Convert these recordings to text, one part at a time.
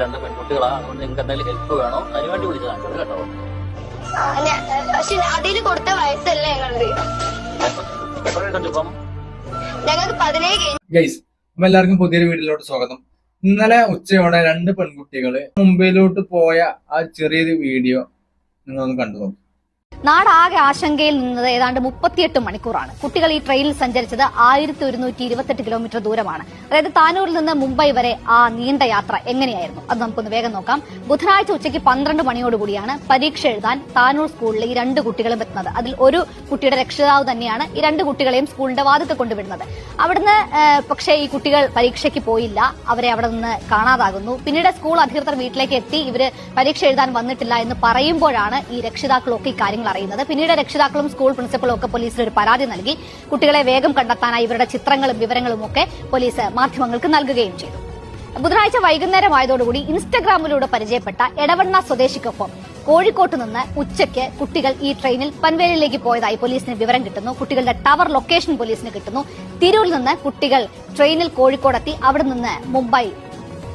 രണ്ട് പെൺകുട്ടികളാണ് അതുകൊണ്ട് നിങ്ങൾക്ക് എന്തെങ്കിലും ഹെൽപ്പ് വേണോ? അതിനുവേണ്ടി വിളിച്ചതാണ് കേട്ടോ. പക്ഷെ അതിൽ കൊടുത്ത വയസ്സല്ല ഞങ്ങളത് ഞങ്ങൾക്ക് പതിനേഴ് ഗൈസ് അപ്പൊ എല്ലാവർക്കും പുതിയൊരു വീട്ടിലോട്ട് സ്വാഗതം. ഇന്നലെ ഉച്ചയോടെ രണ്ട് പെൺകുട്ടികൾ മുംബൈയിലോട്ട് പോയ ആ ചെറിയൊരു വീഡിയോ നിങ്ങളൊന്ന് കണ്ടു നോക്കും. നാടാകെ ആശങ്കയിൽ നിന്നത് ഏതാണ്ട് മുപ്പത്തിയെട്ട് മണിക്കൂറാണ്. കുട്ടികൾ ഈ ട്രെയിനിൽ സഞ്ചരിച്ചത് ആയിരത്തി ഒരുന്നൂറ്റി ഇരുപത്തെട്ട് കിലോമീറ്റർ ദൂരമാണ്. അതായത് താനൂരിൽ നിന്ന് മുംബൈ വരെ ആ നീണ്ട യാത്ര എങ്ങനെയായിരുന്നു? അത് നമുക്കൊന്ന് വേഗം നോക്കാം. ബുധനാഴ്ച ഉച്ചയ്ക്ക് പന്ത്രണ്ട് മണിയോടുകൂടിയാണ് പരീക്ഷ എഴുതാൻ താനൂർ സ്കൂളിൽ ഈ രണ്ട് കുട്ടികളും എത്തുന്നത്. അതിൽ ഒരു കുട്ടിയുടെ രക്ഷിതാവ് തന്നെയാണ് ഈ രണ്ട് കുട്ടികളെയും സ്കൂളിന്റെ വാതുക്കെ കൊണ്ടുവിടുന്നത്. അവിടുന്ന് പക്ഷേ ഈ കുട്ടികൾ പരീക്ഷയ്ക്ക് പോയില്ല. അവരെ അവിടെ നിന്ന് കാണാതാകുന്നു. പിന്നീട് സ്കൂൾ അധികൃതർ വീട്ടിലേക്ക് എത്തി. ഇവർ പരീക്ഷ എഴുതാൻ വന്നിട്ടില്ല എന്ന് പറയുമ്പോഴാണ് ഈ രക്ഷിതാക്കളൊക്കെ ഈ കാര്യങ്ങൾ അറിയുന്നത് പിന്നീട് രക്ഷിതാക്കളും സ്കൂൾ പ്രിൻസിപ്പളും ഒക്കെ പോലീസിൽ ഒരു പരാതി നൽകി. കുട്ടികളെ വേഗം കണ്ടെത്താനായി ഇവരുടെ ചിത്രങ്ങളും വിവരങ്ങളും ഒക്കെ പോലീസ് മാധ്യമങ്ങൾക്ക് നൽകുകയും ചെയ്തു. ബുധനാഴ്ച വൈകുന്നേരമായതോടുകൂടി ഇൻസ്റ്റഗ്രാമിലൂടെ പരിചയപ്പെട്ട എടവണ്ണ സ്വദേശിക്കൊപ്പം കോഴിക്കോട്ട് നിന്ന് ഉച്ചയ്ക്ക് കുട്ടികൾ ഈ ട്രെയിനിൽ പൻവേലിലേക്ക് പോയതായി പോലീസിന് വിവരം കിട്ടുന്നു. കുട്ടികളുടെ ടവർ ലൊക്കേഷൻ പോലീസിന് കിട്ടുന്നു. തിരൂരിൽ നിന്ന് കുട്ടികൾ ട്രെയിനിൽ കോഴിക്കോടെത്തി അവിടെ നിന്ന് മുംബൈ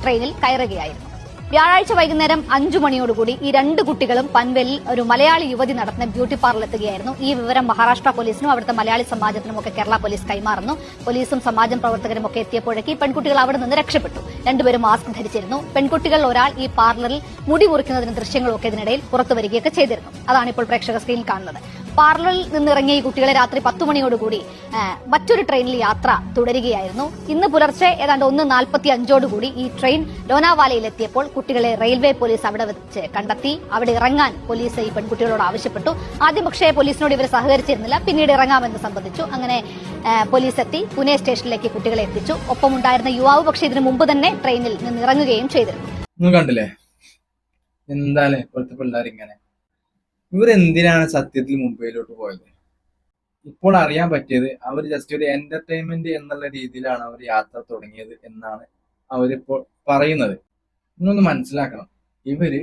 ട്രെയിനിൽ കയറുകയായിരുന്നു. വ്യാഴാഴ്ച വൈകുന്നേരം അഞ്ചു മണിയോടുകൂടി ഈ രണ്ട് കുട്ടികളും പൻവേലിൽ ഒരു മലയാളി യുവതി നടത്തുന്ന ബ്യൂട്ടി പാർലർ എത്തുകയായിരുന്നു. ഈ വിവരം മഹാരാഷ്ട്ര പോലീസിനും അവിടുത്തെ മലയാളി സമാജത്തിനും ഒക്കെ കേരള പോലീസ് കൈമാറുന്നു. പോലീസും സമാജം പ്രവർത്തകരും ഒക്കെ എത്തിയപ്പോഴേക്ക് ഈ പെൺകുട്ടികൾ അവിടെ നിന്ന് രക്ഷപ്പെട്ടു. രണ്ടുപേരും മാസ്ക് ധരിച്ചിരുന്നു. പെൺകുട്ടികൾ ഒരാൾ ഈ പാർലറിൽ മുടി മുറിക്കുന്നതിന് ദൃശ്യങ്ങളൊക്കെ ഇതിനിടയിൽ പുറത്തു വരികയൊക്കെ ചെയ്തിരുന്നു. അതാണ് ഇപ്പോൾ പ്രേക്ഷക സ്ക്രീനിൽ കാണുന്നത്. പാർലറിൽ നിന്നിറങ്ങിയ ഈ കുട്ടികളെ രാത്രി പത്തു മണിയോടുകൂടി കൂടി മറ്റൊരു ട്രെയിനിൽ യാത്ര തുടരുകയായിരുന്നു. ഇന്ന് പുലർച്ചെ ഏതാണ്ട് ഒന്ന് നാൽപ്പത്തി അഞ്ചോടുകൂടി ഈ ട്രെയിൻ ലോനാവാലയിൽ എത്തിയപ്പോൾ കുട്ടികളെ റെയിൽവേ പോലീസ് അവിടെ വെച്ച് കണ്ടെത്തി. അവിടെ ഇറങ്ങാൻ പോലീസ് ഈ പെൺകുട്ടികളോട് ആവശ്യപ്പെട്ടു. ആദ്യം പക്ഷേ പോലീസിനോട് ഇവർ സഹകരിച്ചിരുന്നില്ല. പിന്നീട് ഇറങ്ങാമെന്ന് സംബന്ധിച്ചു. അങ്ങനെ പോലീസ് എത്തി. പുനെ സ്റ്റേഷനിലേക്ക് കുട്ടികളെ എത്തിച്ചു. ഒപ്പമുണ്ടായിരുന്ന യുവാവ് പക്ഷേ ഇതിനു മുമ്പ് തന്നെ ട്രെയിനിൽ നിന്ന് ഇറങ്ങുകയും ചെയ്തിരുന്നു കണ്ടില്ലേ? ഇപ്പോഴത്തെ പിള്ളേർ ഇങ്ങനെ ഇവരെന്തിനാണ് സത്യത്തിൽ മുംബൈയിലോട്ട് പോയത്? ഇപ്പോൾ അറിയാൻ പറ്റിയത് അവർ ജസ്റ്റ് ഒരു എന്റർടൈൻമെന്റ് എന്നുള്ള രീതിയിലാണ് അവർ യാത്ര തുടങ്ങിയത് എന്നാണ് അവരിപ്പോൾ പറയുന്നത്. നിങ്ങളൊന്ന് മനസ്സിലാക്കണം. ഇവർ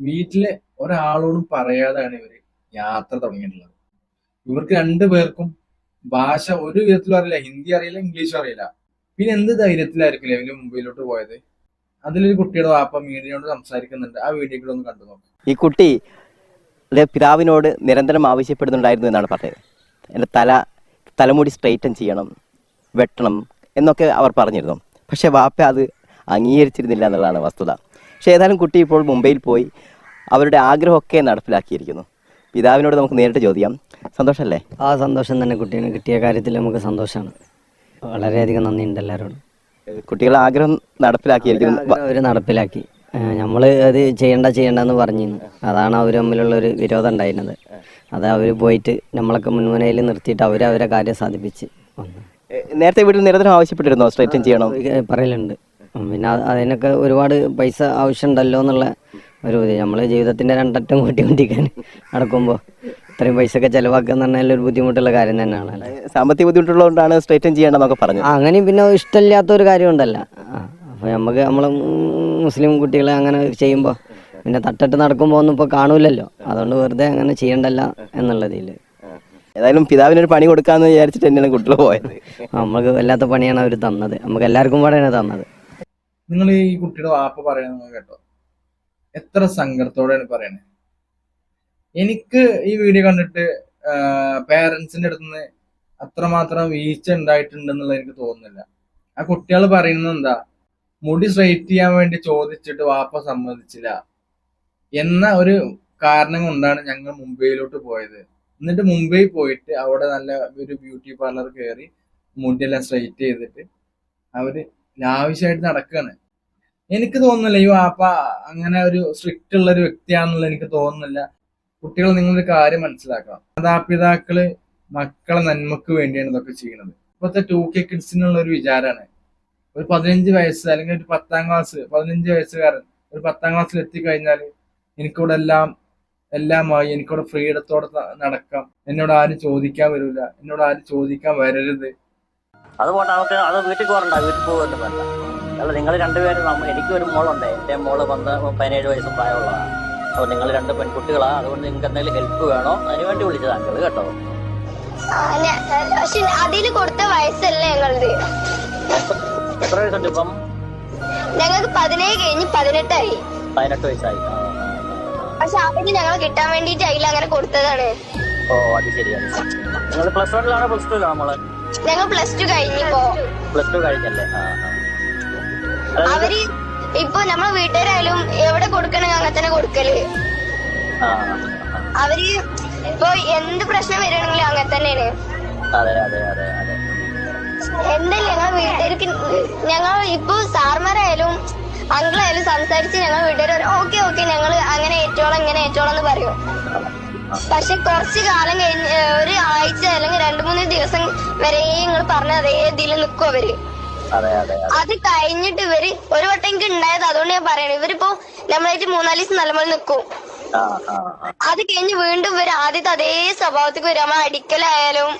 വീട്ടിലെ ഒരാളോടും പറയാതെയാണ് ഇവർ യാത്ര തുടങ്ങിയിട്ടുള്ളത്. ഇവർക്ക് രണ്ടു പേർക്കും ഭാഷ ഒരു വിധത്തിലും അറിയില്ല. ഹിന്ദി അറിയില്ല ഇംഗ്ലീഷ് അറിയില്ല. പിന്നെ എന്ത് ധൈര്യത്തിലായിരിക്കും ഇവർ മുംബൈയിലോട്ട് പോയത്? അതിലൊരു കുട്ടിയുടെ വാപ്പ മീഡിയയോട് സംസാരിക്കുന്നുണ്ട്. ആ വീഡിയോ ഒന്ന് കണ്ടു നോക്കാം ഈ കുട്ടി ടെ പിതാവിനോട് നിരന്തരം ആവശ്യപ്പെടുന്നുണ്ടായിരുന്നു എന്നാണ് പറഞ്ഞത്. എന്റെ തല തലമുടി സ്ട്രൈറ്റൻ ചെയ്യണം വെട്ടണം എന്നൊക്കെ അവർ പറഞ്ഞിരുന്നു. പക്ഷേ വാപ്പ അത് അംഗീകരിച്ചിരുന്നില്ല എന്നുള്ളതാണ് വസ്തുത. പക്ഷേ ഏതായാലും കുട്ടി ഇപ്പോൾ മുംബൈയിൽ പോയി അവരുടെ ആഗ്രഹമൊക്കെ നടപ്പിലാക്കിയിരിക്കുന്നു. പിതാവിനോട് നമുക്ക് നേരിട്ട് ചോദിക്കാം. സന്തോഷമല്ലേ? ആ സന്തോഷം തന്നെ കുട്ടീനെ കിട്ടിയ കാര്യത്തിൽ നമുക്ക് സന്തോഷമാണ്. വളരെയധികം നന്ദിയുണ്ട് എല്ലാവരോടും. കുട്ടികളുടെ ആഗ്രഹം നടപ്പിലാക്കിയിരിക്കുന്നു. അവർ നടപ്പിലാക്കി. നമ്മൾ അത് ചെയ്യണ്ട ചെയ്യണ്ടെന്ന് പറഞ്ഞിരുന്നു. അതാണ് അവർ തമ്മിലുള്ള ഒരു വിരോധം ഉണ്ടായിരുന്നത്. അത് അവർ പോയിട്ട് നമ്മളൊക്കെ മുൻമുനയിൽ നിർത്തിയിട്ട് അവർ അവരെ കാര്യം സാധിപ്പിച്ച് വന്നു. നേരത്തെ വീട്ടിൽ നിരന്തരം ആവശ്യപ്പെട്ടിരുന്നോ സ്ട്രൈറ്റൻ ചെയ്യണം? പറയലുണ്ട്. പിന്നെ അതിനൊക്കെ ഒരുപാട് പൈസ ആവശ്യമുണ്ടല്ലോ എന്നുള്ള ഒരു ഇത്. നമ്മൾ ജീവിതത്തിന്റെ രണ്ടറ്റം കൂട്ടിക്കൊണ്ടിരിക്കാൻ നടക്കുമ്പോൾ ഇത്രയും പൈസ ഒക്കെ ചിലവാക്കുക എന്ന് പറഞ്ഞാൽ ഒരു ബുദ്ധിമുട്ടുള്ള കാര്യം തന്നെയാണ്. സാമ്പത്തിക ബുദ്ധിമുട്ടുള്ളതുകൊണ്ടാണ് സ്ട്രൈറ്റൻ ചെയ്യണമെന്നൊക്കെ പറഞ്ഞു അങ്ങനെ അങ്ങനെയും പിന്നെ ഇഷ്ടമില്ലാത്ത ഒരു കാര്യമുണ്ടല്ല അപ്പോൾ നമുക്ക് നമ്മൾ മുസ്ലിം കുട്ടികളെ അങ്ങനെ ചെയ്യുമ്പോൾ പിന്നെ തട്ടിട്ട് നടക്കുമ്പോൾ ഒന്നും ഇപ്പോൾ കാണൂലല്ലോ. അതുകൊണ്ട് വെറുതെ അങ്ങനെ ചെയ്യണ്ടല്ല എന്നുള്ളതിൽ ഏതായാലും പിതാവിനൊരു പണി കൊടുക്കാന്ന് വിചാരിച്ചിട്ട് തന്നെയാണ് കുട്ടികൾ പോയത്. നമുക്ക് വല്ലാത്ത പണിയാണ് അവർ തന്നത്. നമുക്ക് എല്ലാവർക്കും പാടെയാണ് തന്നത്. നിങ്ങൾ ഈ കുട്ടിയുടെ വാപ്പ പറയുന്നത് കേട്ടോ? എത്ര സങ്കടത്തോടെയാണ് പറയണത് എനിക്ക് ഈ വീഡിയോ കണ്ടിട്ട് പേരൻസിന്റെ അടുത്ത് നിന്ന് അത്രമാത്രം വീഴ്ച ഉണ്ടായിട്ടുണ്ടെന്നുള്ളത് എനിക്ക് തോന്നുന്നില്ല. ആ കുട്ടികൾ പറയുന്നത് എന്താ? മുടി സ്ട്രൈറ്റ് ചെയ്യാൻ വേണ്ടി ചോദിച്ചിട്ട് വാപ്പ സമ്മതിച്ചില്ല. എന്ന ഒരു കാരണം കൊണ്ടാണ് ഞങ്ങൾ മുംബൈയിലോട്ട് പോയത്. എന്നിട്ട് മുംബൈ പോയിട്ട് അവിടെ നല്ല ഒരു ബ്യൂട്ടി പാർലർ കയറി മുടിയെല്ലാം സ്ട്രൈറ്റ് ചെയ്തിട്ട് അവർ ലാവിഷായിട്ട് നടക്കുകയാണ് എനിക്ക് തോന്നുന്നില്ല ഈ വാപ്പ അങ്ങനെ ഒരു സ്ട്രിക്റ്റ് ഉള്ള ഒരു വ്യക്തിയാണെന്നുള്ള എനിക്ക് തോന്നുന്നില്ല. കുട്ടികൾ നിങ്ങളൊരു കാര്യം മനസ്സിലാക്കണം. മാതാപിതാക്കൾ മക്കളെ നന്മക്ക് വേണ്ടിയാണ് ഇതൊക്കെ ചെയ്യുന്നത്. ഇപ്പോഴത്തെ ടു കെ കിഡ്സിനുള്ള ഒരു വിചാരമാണ് ഒരു പതിനഞ്ച് വയസ്സ് അല്ലെങ്കിൽ ഒരു പത്താം ക്ലാസ് പതിനഞ്ച് വയസ്സുകാരൻ ഒരു പത്താം ക്ലാസ്സിൽ എത്തിക്കഴിഞ്ഞാൽ എനിക്കിവിടെ എല്ലാം എല്ലാമായി എനിക്കിവിടെ ഫ്രീഡത്തോടെ നടക്കാം. എന്നോട് ആരും ചോദിക്കാൻ വരില്ല എന്നോട് ആരും ചോദിക്കാൻ വരരുത്. അതുകൊണ്ട് നമുക്ക് അത് വീട്ടിൽ പോകണ്ട വീട്ടിൽ പോകുമല്ലോ വേണ്ട. അല്ല നിങ്ങൾ രണ്ടുപേരും നമ്മ എനിക്കൊരു മോളുണ്ട്. എന്റെ മോൾ പന്ത് പതിനേഴ് വയസ്സ് പ്രായമുള്ളതാണ്. അപ്പോൾ നിങ്ങൾ രണ്ട് പെൺകുട്ടികളാണ് അതുകൊണ്ട് നിങ്ങൾക്ക് എന്തെങ്കിലും ഹെൽപ്പ് വേണോ? അതിന് വേണ്ടി വിളിച്ചത് ആ, കേട്ടോ പക്ഷെ അതിൽ കൊടുത്ത വയസ്സല്ലേ ഞങ്ങളത് എത്ര വയസ്സുണ്ട് ഇപ്പം? ഞങ്ങൾക്ക് പതിനേഴ് കഴിഞ്ഞ് പതിനെട്ടായി. പതിനെട്ട് വയസ്സായി. പക്ഷെ അവർ ഞങ്ങൾ കിട്ടാൻ വേണ്ടിട്ട് അതിൽ അങ്ങനെ കൊടുത്തതാണ്. ഓ അത് ശരിയാണ് നിങ്ങൾ പ്ലസ് വണ്ണിലാണോ പ്ലസ് ടു നമ്മൾ ഞങ്ങൾ പ്ലസ് ടു കഴിഞ്ഞിപ്പോ പ്ലസ് ടു കഴിഞ്ഞല്ലേ? അവർ ഇപ്പൊ നമ്മളെ വീട്ടുകാരായാലും എവിടെ കൊടുക്കണേ അങ്ങനെ തന്നെ കൊടുക്കൽ. അവർ ഇപ്പൊ എന്ത് പ്രശ്നം വരണെങ്കിലും അങ്ങനെ തന്നെയാണ്. അതെ അതെ അതെ അതെ. എന്തായാലും ഞങ്ങൾ വീട്ടുകാർക്ക് ഞങ്ങൾ ഇപ്പൊ സാർമാരായാലും അങ്കിളായാലും സംസാരിച്ച് ഞങ്ങൾ വീട്ടുകാർ ഓക്കെ ഓക്കെ ഞങ്ങൾ അങ്ങനെ ഏറ്റോളം ഇങ്ങനെ ഏറ്റോളം എന്ന് പറയും. പക്ഷെ കുറച്ച് കാലം കഴിഞ്ഞ് ഒരു ആഴ്ച അല്ലെങ്കിൽ രണ്ടു മൂന്ന് ദിവസം വരെ നിങ്ങൾ പറഞ്ഞ അതേ ഇതിൽ നിൽക്കും അവർ. അതെ കഴിഞ്ഞിട്ട് ഇവർ ഒരു വട്ടം എനിക്ക് ഉണ്ടായത് അതുകൊണ്ട് ഞാൻ പറയണേ ഇവരിപ്പോ നമ്മളായിട്ട് മൂന്നാൽ ദിവസം നല്ലപോലെ നിൽക്കും അത് കഴിഞ്ഞ് വീണ്ടും ഇവർ ആദ്യത്തെ അതേ സ്വഭാവത്തിൽ വരും. നമ്മൾ അടിക്കലായാലും